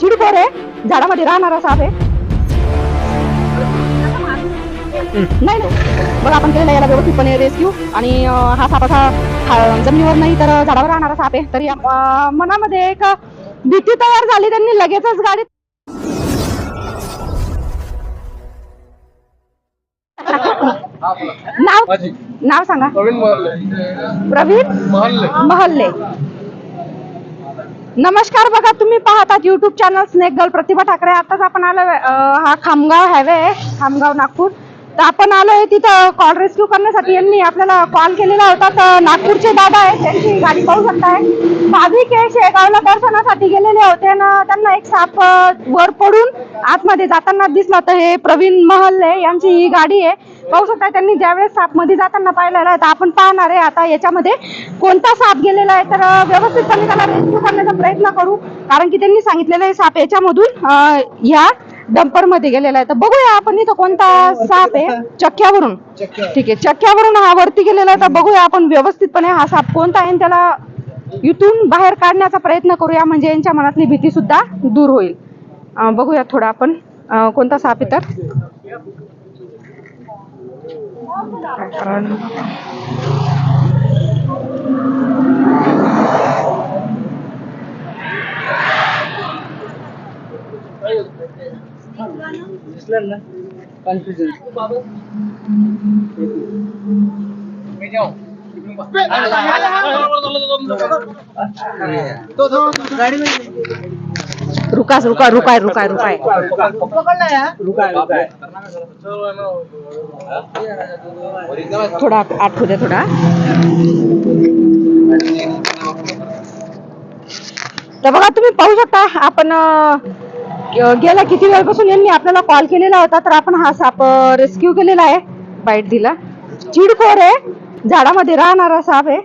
चिडकोर आहे. झाडामध्ये राहणारा साप आहे. नाही नाही. बघा आपण केलेला याला व्यवस्थितपणे रेस्क्यू आणि हा साप असा जमिनीवर नाही तर झाडावर राहणारा साप आहे. तरी मनामध्ये एक भीती तयार झाली. त्यांनी लगेचच गाडीत नाव? नाव सांगा. प्रवीण महल्ले. नमस्कार बघा तुम्ही पाहतात YouTube channel snake girl Pratibha Thakare. आताच आपण आलो हा खामगाव हायवे आहे खामगाव नागपूर. तर आपण आलोय तिथं कॉल रेस्क्यू करण्यासाठी. यांनी आपल्याला कॉल केलेला होता तर नागपूरचे दादा आहेत त्यांची गाडी पाहू शकताय. भाविक आहे शेगावला दर्शनासाठी गेलेले होते ना त्यांना एक साप वर पडून आतमध्ये जाताना दिसला तर हे प्रवीण महल्ले यांची ही गाडी आहे. पाहू शकता त्यांनी ज्यावेळेस सापमध्ये जाताना पाहिलेला आहे तर आपण पाहणार आहे आता याच्यामध्ये कोणता साप गेलेला आहे. तर अं, व्यवस्थितपणे त्याला रेस्क्यू करण्याचा प्रयत्न करू कारण की त्यांनी सांगितलेलं आहे साप याच्यामधून ह्या डंपरमध्ये गेलेला आहे. तर बघूया आपण इथं कोणता साप आहे. चक्क्यावरून. ठीक आहे चक्क्यावरून हा वरती गेलेला आहे. तर बघूया आपण व्यवस्थितपणे हा साप कोणता आहे त्याला इथून बाहेर काढण्याचा प्रयत्न करूया म्हणजे यांच्या मनातली भीती सुद्धा दूर होईल. अं, बघूया थोडं आपण. कोणता साप आहे तर? रुकास रुका रुका रुकाय रुका थोडा आठवू द्या थोडा. तर बघा तुम्ही पाहू शकता आपण गेल्या किती वेळपासून यांनी आपल्याला कॉल केलेला होता तर आपण हा साप रेस्क्यू केलेला आहे. बाईट दिला. चिडखोर आहे. झाडामध्ये राहणारा साप आहे.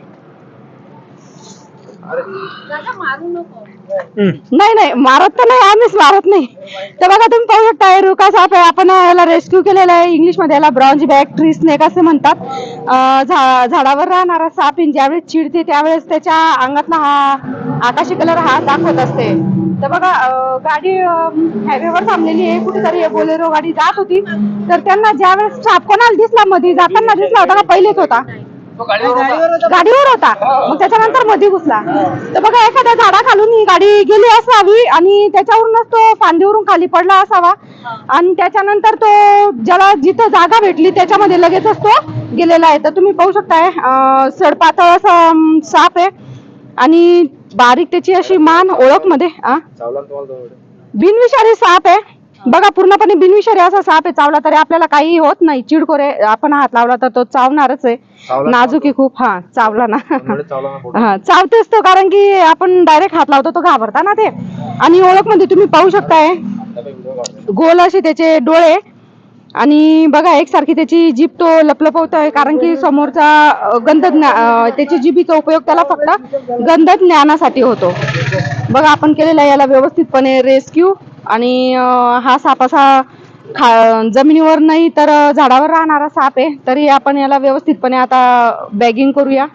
नाही नाही मारत तर नाही आम्हीच मारत नाही. तर बघा तुम्ही पाहू शकता हे रुका साप आहे. आपण याला रेस्क्यू केलेला आहे. इंग्लिशमध्ये याला ब्रॉन्ज बॅग ट्री स्नेक असे म्हणतात. झाडावर राहणारा साप ज्यावेळेस चिडते त्यावेळेस त्याच्या अंगातला हा आकाशी कलर हा दाखवत असते. तर बघा गाडी हायवेवर थांबलेली आहे. कुठेतरी बोलेरो गाडी जात होती. तर त्यांना ज्यावेळेस साप कोणाला दिसला मध्ये जाताना दिसला होता का पहिलेच होता? गाडीवर होता. मग त्याच्यानंतरमध्ये घुसला. तर बघा एखाद्या झाडाखालून ही गाडी गेली असावी आणि त्याच्यावरूनच तो फांदीवरून खाली पडला असावा. आणि त्याच्यानंतर तो ज्याला जिथं जागा भेटली त्याच्यामध्ये लगेचच तो गेलेला आहे. तर तुम्ही पाहू शकताय सडपातळ असा साप आहे. आणि बारीक त्याची अशी मान ओळखमध्ये बिनविषारी साप आहे. बघा पूर्णपणे बिनविषारी असा साप आहे चावला तरी आपल्याला काही होत नाही. चिडकोरे आपण हात लावला तर तो चावणारच आहे. नाजूक आहे खूप. हा चावला ना. हा चावतेच तो कारण की आपण डायरेक्ट हात लावतो तो घाबरता ना ते. आणि ओळखमध्ये तुम्ही पाहू शकताय गोल असे त्याचे डोळे. आणि बघा एकसारखी त्याची जीभ तो लपलपवतोय कारण की समोरचा गंध त्याची जिभीचा उपयोग त्याला फक्त गंध ज्ञानासाठी होतो. बघा आपण केलेला याला व्यवस्थितपणे रेस्क्यू. आणि हा साप असा खा जमिनीवर नाही तर झाडावर राहणारा साप आहे. तरी आपण याला व्यवस्थितपणे आता बॅगिंग करूया.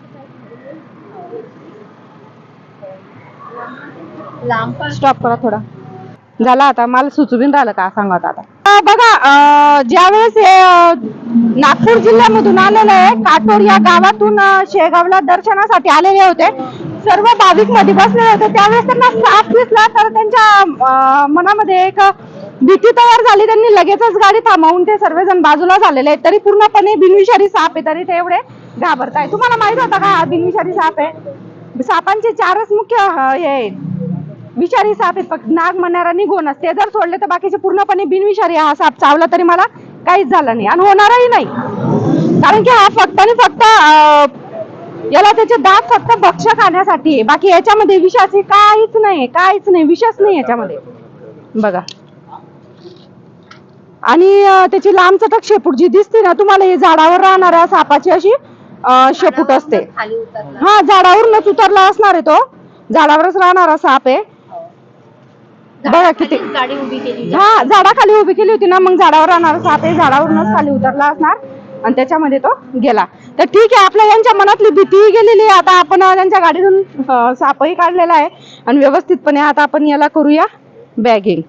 स्टॉप करा थोडा. झाला आता मला सुचवीन राहिलं का? सांगा आता. बघा अं, ज्यावेळेस हे नागपूर जिल्ह्यामधून आलेले आहे काटोर या गावातून शेगावला दर्शनासाठी आलेले होते सर्व भाविकमध्ये बसले होते. त्यावेळेस त्यांना साप दिसला तर त्यांच्या मनामध्ये एक भीती तयार झाली. त्यांनी लगेचच गाडी थांबवून ते सर्वजण बाजूला झालेले आहेत. तरी पूर्णपणे बिनविषारी साप आहे. तरी ते एवढे घाबरताय तुम्हाला माहीत होता का हा बिनविषारी साप आहे? सापांचे चारच मुख्य हे विषारी साप आहेत. फक्त नाग आणि निघून ते जर सोडले तर बाकीचे पूर्णपणे बिनविषारी हा साप चावला तरी मला काहीच झालं नाही. आणि होणारही नाही. कारण की हा फक्त आणि फक्त याला त्याचे दात फक्त भक्ष खाण्यासाठी आहे. बाकी याच्यामध्ये विषाचे काहीच नाही काहीच नाही विषच नाही याच्यामध्ये. बघा. आणि त्याची लांब चटक शेपूट जी दिसते ना तुम्हाला हे झाडावर राहणाऱ्या सापाची अशी शेपूट असते. हा झाडावरूनच उतरला असणार आहे तो. झाडावरच राहणारा साप आहे. बघा किती गाडी उभी केली. हा झाडाखाली उभी केली होती ना मग झाडावर राहणारा साप आहे झाडावरूनच खाली उतरला असणार. आणि त्याच्यामध्ये तो गेला. तर ठीक आहे आपल्या यांच्या मनातली भीतीही गेलेली आहे. आता आपण त्यांच्या गाडीतून सापही काढलेला आहे. आणि व्यवस्थितपणे आता आपण याला करूया बॅगिंग